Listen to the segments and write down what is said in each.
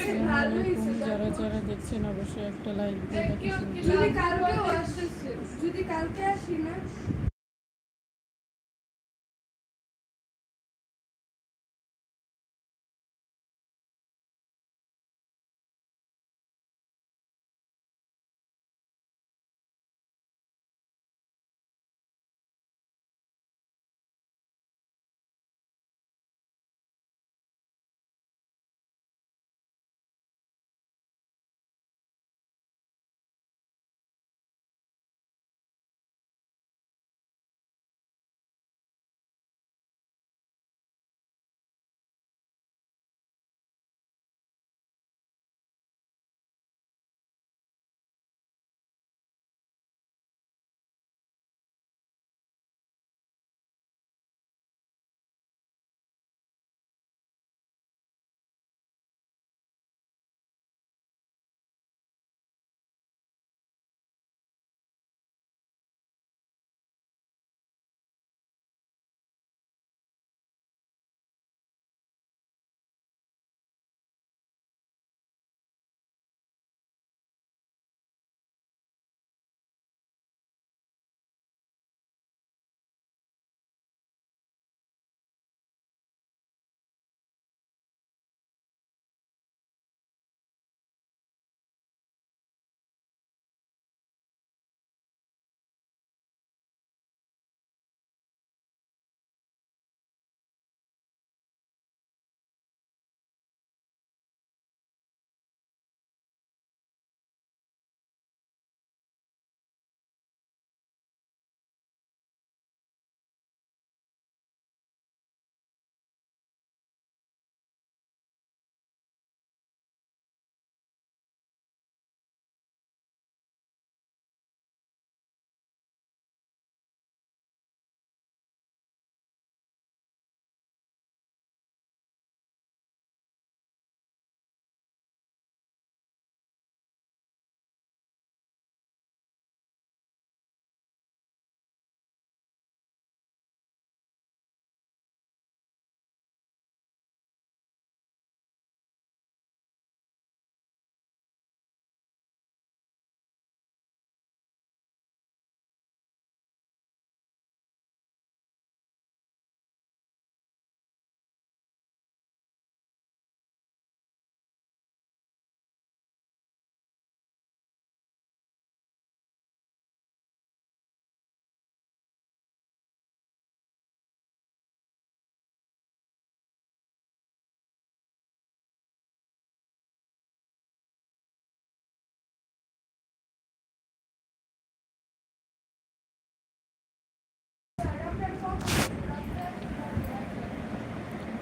আসসালামু আলাইকুম যারা যারা দেখছেন অবশ্যই একটা লাইক দিয়ে আসতেছে যদি কালকে আসি না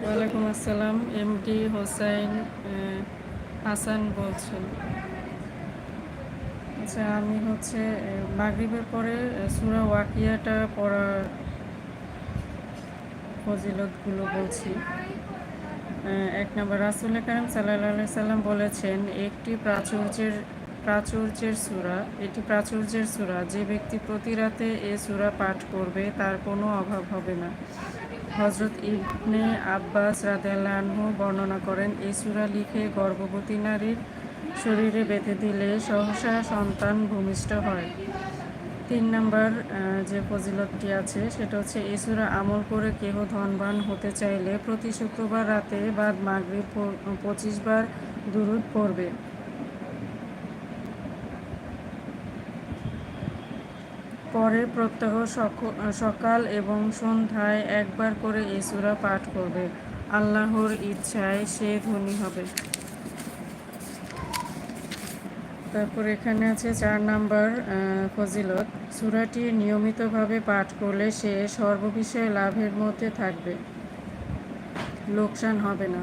ওয়ালাইকুম আসসালাম এমডি হোসাইন হাসান বলছেন। আচ্ছা আমি হচ্ছে মাগরিবের পরে সুরা ওয়াকিয়াটা পড়ার ফজিলতগুলো বলছি। এক নম্বর রাসুল কালাম সাল্লাহ সাল্লাম বলেছেন, একটি প্রাচুর্যের প্রাচুর্যের সুরা এটি প্রাচুর্যের সুরা, যে ব্যক্তি প্রতি রাতে এ সুরা পাঠ করবে, তার কোনো অভাব হবে না। হজরত ইবনে আব্বাস রাদেলানহু বর্ণনা করেন, এই সুরা লিখে গর্ভবতী নারীর শরীরে বেঁধে দিলে সহসা সন্তান ভূমিষ্ঠ হয়। তিন নম্বর যে ফজিলতটি আছে, সেটা হচ্ছে, এই সুরা আমল করে কেহ ধনবান হতে চাইলে প্রতি শুক্রবার রাতে বাদ মাগরিব পঁচিশ বার দুরুদ পড়বে। পরে প্রত্যহ সক- সকাল এবং সন্ধ্যায় একবার করে এই সূরা পাঠ করবে। আল্লাহর ইচ্ছায় সে ধনী হবে। তারপর এখানে আছে চার নাম্বার ফজিলত। সূরাটি নিয়মিতভাবে পাঠ করলে সে সর্ববিষয়ে লাভের মধ্যে থাকবে। লোকসান হবে না।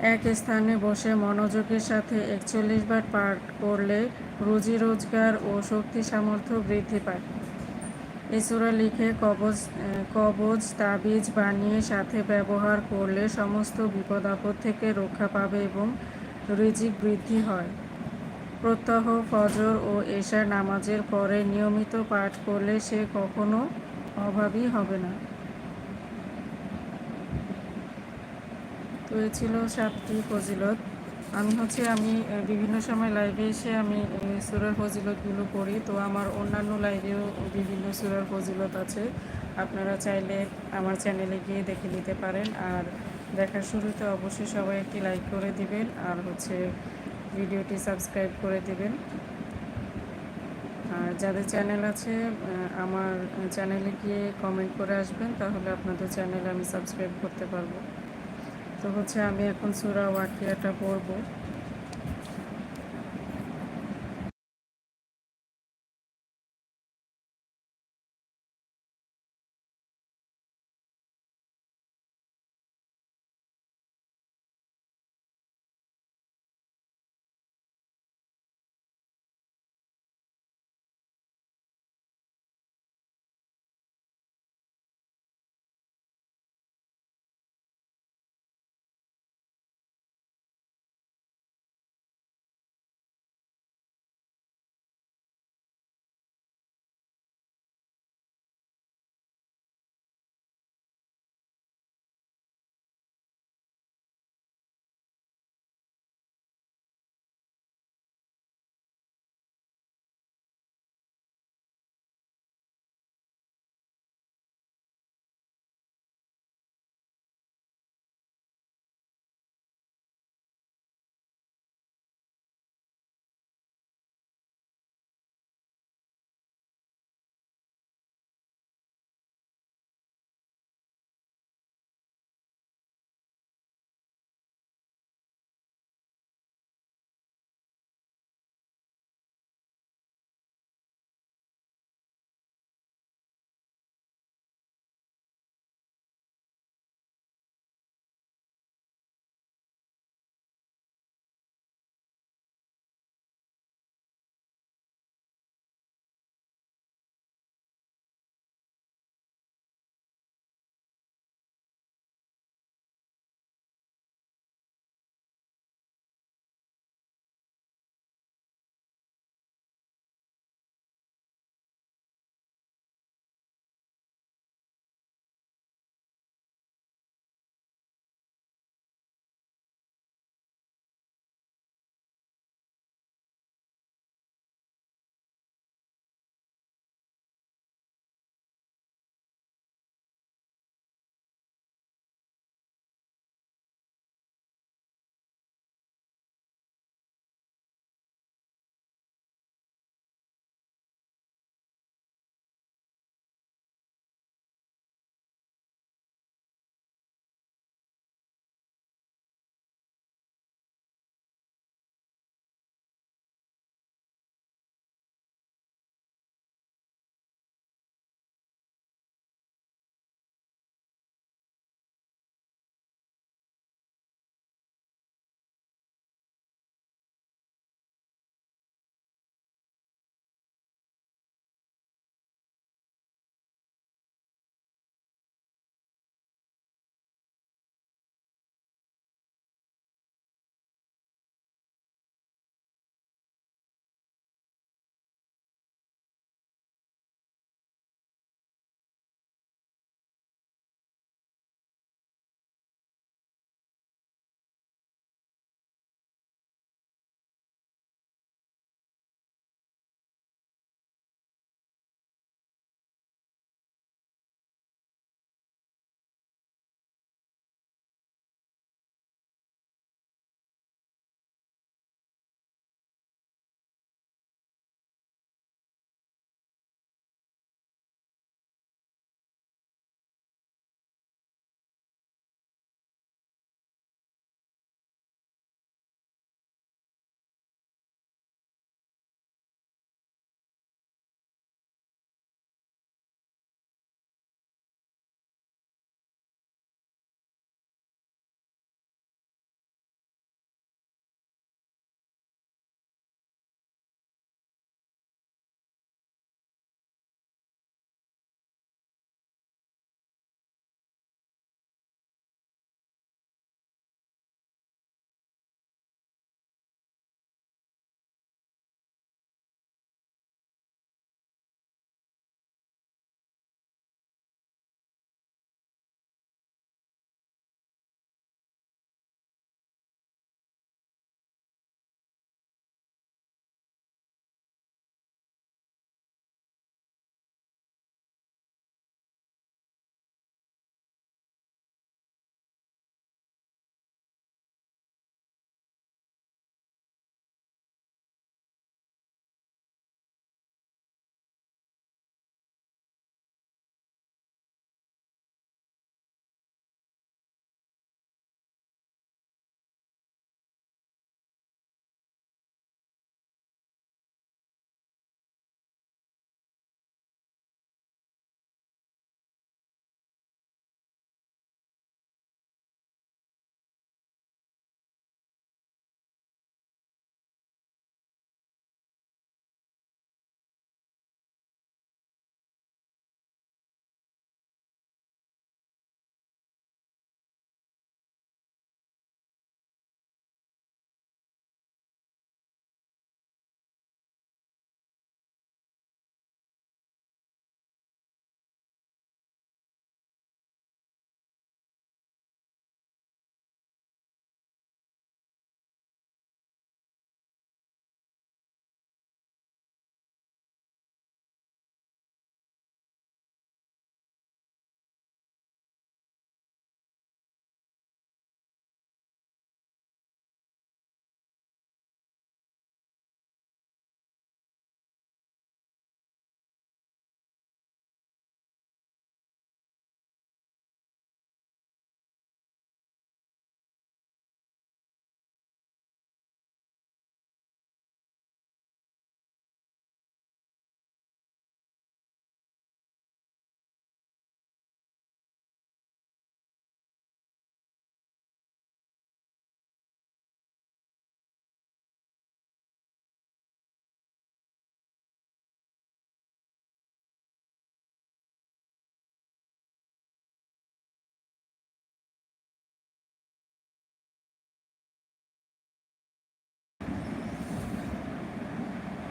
এক স্থানে বসে মনোযোগের সাথে একচল্লিশ বার পাঠ করলে রুজি রোজগার ও শক্তি সামর্থ্য বৃদ্ধি পায়। এই সূরা লিখে কবজ কবজ, তাবিজ বানিয়ে সাথে ব্যবহার করলে সমস্ত বিপদ আপদ থেকে রক্ষা পাবে এবং রিজিক বৃদ্ধি হয়। প্রত্যহ ফজর ও এশার নামাজের পরে নিয়মিত পাঠ করলে সে কখনো অভাবী হবে না। তো এ ছিল সাতটি ফজিলত। আমি হচ্ছে, আমি বিভিন্ন সময় লাইভে এসে আমি সুরার ফজিলতগুলো পড়ি। তো আমার অন্যান্য লাইভেও বিভিন্ন সুরার ফজিলত আছে। আপনারা চাইলে আমার চ্যানেলে গিয়ে দেখে নিতে পারেন। আর দেখার শুরুতে অবশ্যই সবাই একটি লাইক করে দিবেন। আর হচ্ছে, ভিডিওটি সাবস্ক্রাইব করে দিবেন। আর যাদের চ্যানেল আছে আমার চ্যানেলে গিয়ে কমেন্ট করে আসবেন। তাহলে আপনাদের চ্যানেলে আমি সাবস্ক্রাইব করতে পারব। তো হচ্ছে আমি এখন সুরা ওয়াকিয়াটা পড়ব।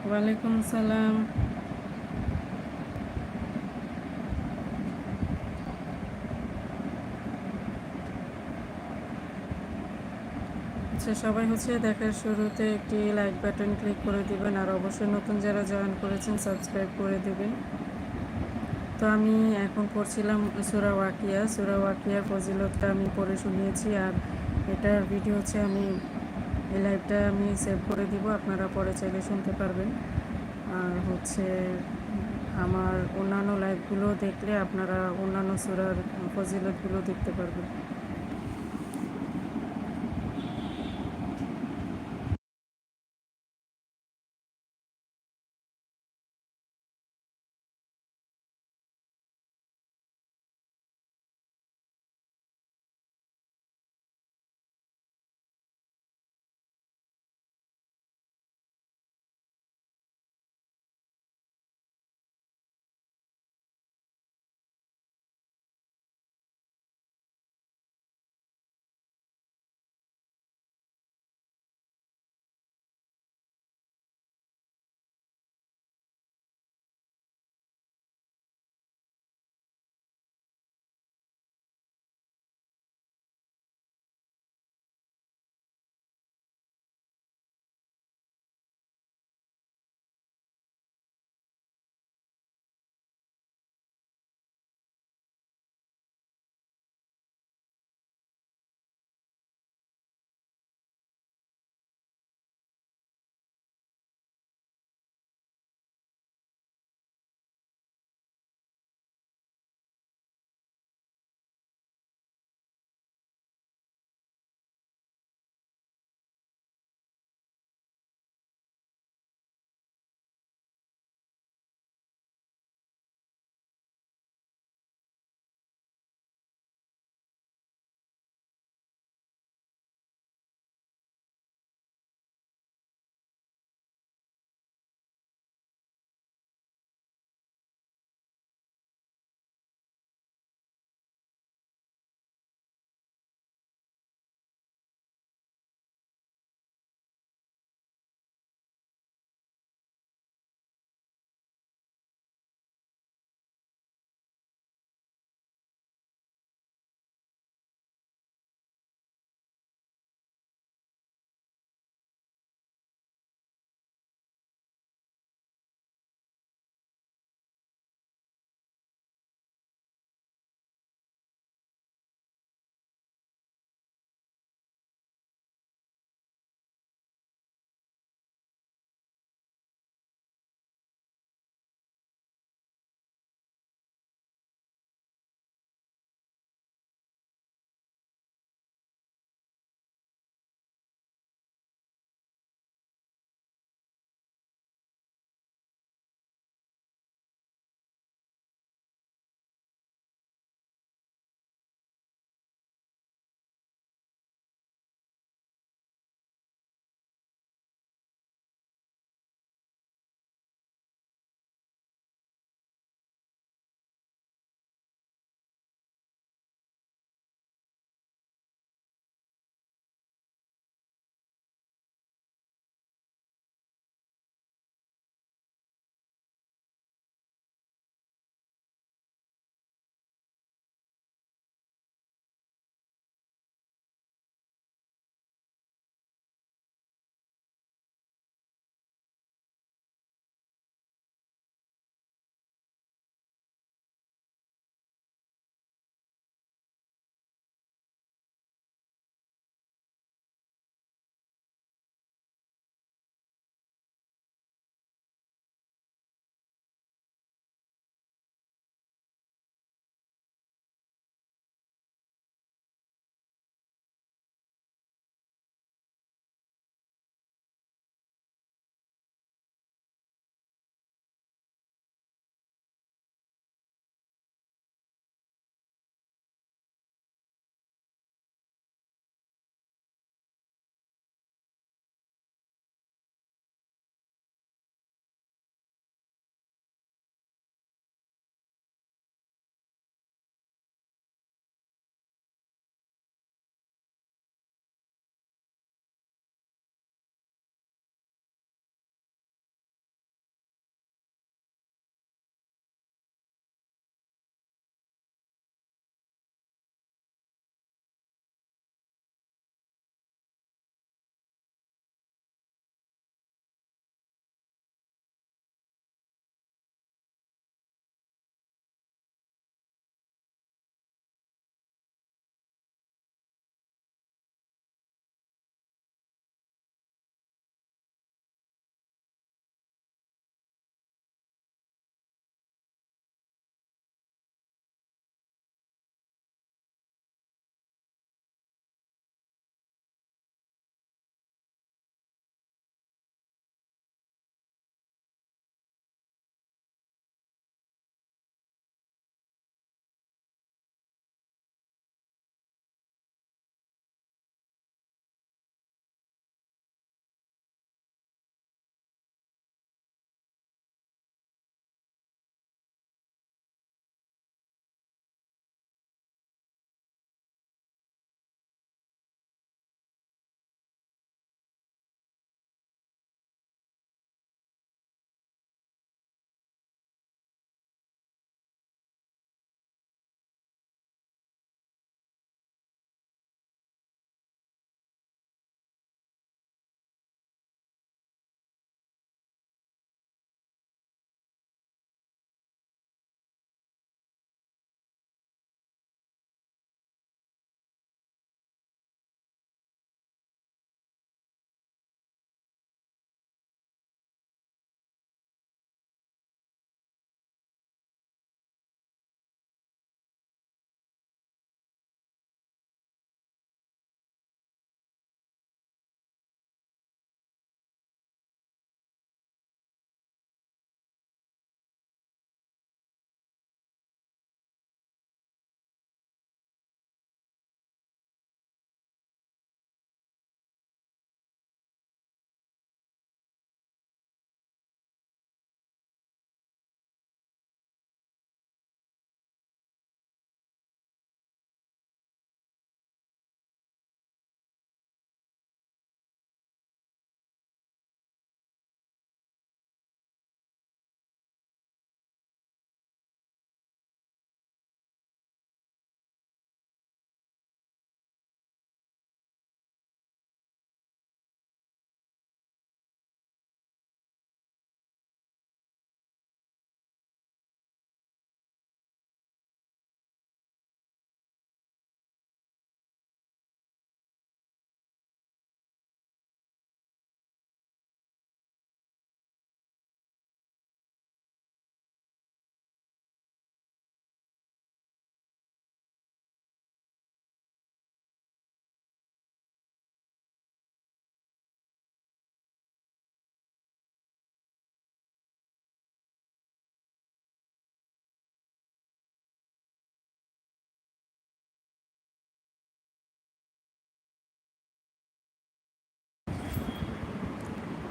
ওয়ালাইকুম সালাম আচ্ছা সবাই হচ্ছে দেখার শুরুতে একটি লাইক বাটন ক্লিক করে দিবেন, আর অবশ্যই নতুন যারা জয়েন করেছেন সাবস্ক্রাইব করে দিবেন। তো আমি এখন পড়ছিলাম সুরা ওয়াকিয়া। সুরা ওয়াকিয়ার ফজিলতটা আমি পড়ে শুনিয়েছি, আর এটার ভিডিও হচ্ছে আমি এই লাইভটা আমি সেভ করে দিব, আপনারা পরে চাইলে শুনতে পারবেন। আর হচ্ছে, আমার অন্যান্য লাইভগুলো দেখলে আপনারা অন্যান্য সুরার ফজিলতগুলো দেখতে পারবেন।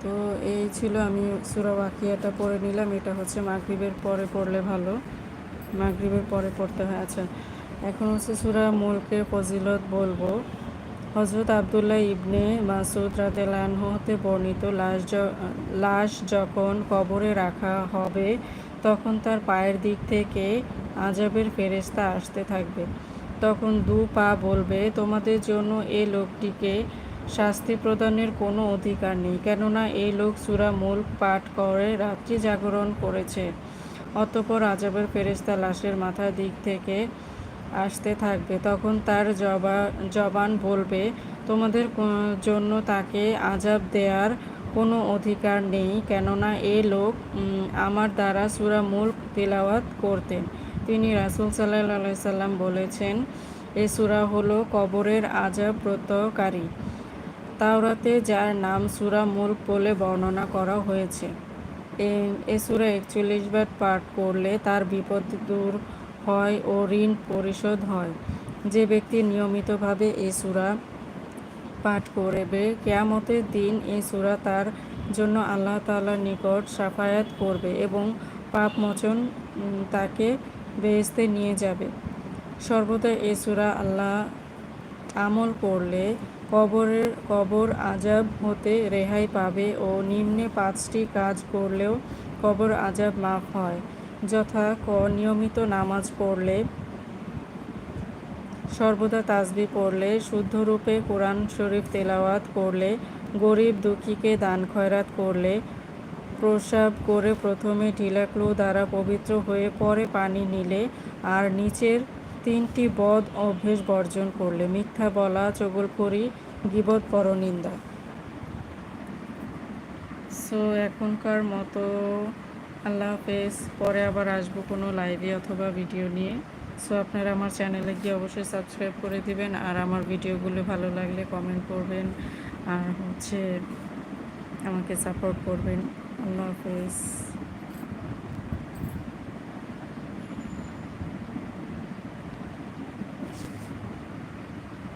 তো এই ছিল আমি সুরা ওয়াকিয়াটা পড়ে নিলাম। এটা হচ্ছে মাগরিবের পরে পড়লে ভালো। মাগরিবের পরে পড়তে হয়। আচ্ছা এখন হচ্ছে সুরা মুলকের ফজিলত বলব। হজরত আবদুল্লাহ ইবনে মাসুদ রাতেলান হতে বর্ণিত লাশ লাশ যখন কবরে রাখা হবে, তখন তার পায়ের দিক থেকে আজাবের ফেরেস্তা আসতে থাকবে। তখন দু পা বলবে, তোমাদের জন্য এই লোকটিকে শাস্তি প্রদানের কোনো অধিকার নেই, কেননা এই লোক সুরা মূল পাঠ করে রাত্রি জাগরণ করেছে। অতঃপর আজাবের ফেরেস্তা লাশের মাথার দিক থেকে আসতে থাকবে। তখন তার জবা, জবান বলবে, তোমাদের জন্য তাকে আজাব দেওয়ার কোনো অধিকার নেই, কেননা এ লোক আমার দ্বারা সুরা মুল্ক তিলাওয়াত করতেন। তিনি রাসুল সাল্লাহ সাল্লাম বলেছেন, এ সুরা হলো কবরের আজাব প্রত্যয়কারী। তাওরাতে, যার নাম সুরা মুল্ক বলে বর্ণনা করা হয়েছে। এ- এ সুরা একচল্লিশ বার পাঠ করলে তার বিপদ দূর হয় ও ঋণ পরিশোধ হয়। যে ব্যক্তি নিয়মিতভাবে এ সুরা পাঠ করবে, কেয়ামতের দিন এই সুরা তার জন্য আল্লাহ তাআলার নিকট সাফায়াত করবে এবং পাপ মোচন তাকে বেহেস্তে নিয়ে যাবে। সর্বদা এই সুরা আল্লাহ আমল করলে কবরের কবর আজাব হতে রেহাই পাবে ও নিম্নে পাঁচটি কাজ করলেও কবর আজাব মাফ হয়। যথা ক, নিয়মিত নামাজ পড়লে, সর্বদা তাসবি পড়লে, শুদ্ধরূপে কোরআন শরীফ তেলাওয়াত করলে, গরিব দুঃখীকে দান খয়রাত করলে, প্রসাব করে প্রথমে ঢিলাক্লু দ্বারা পবিত্র হয়ে পরে পানি নিলে, আর নিচের তিনটি বদ অভ্যেস বর্জন করলে মিথ্যা বলা, চগলখড়ি, গিবত, পরনিন্দা। সো এখনকার মতো আল্লাহ হাফেজ, পরে আবার আসব কোনো লাইভে অথবা ভিডিও নিয়ে। সো আপনারা আমার চ্যানেলে গিয়ে অবশ্যই সাবস্ক্রাইব করে দিবেন আর আমার ভিডিওগুলো ভালো লাগলে কমেন্ট করবেন আর হচ্ছে আমাকে সাপোর্ট করবেন। আল্লাহ হাফেজ।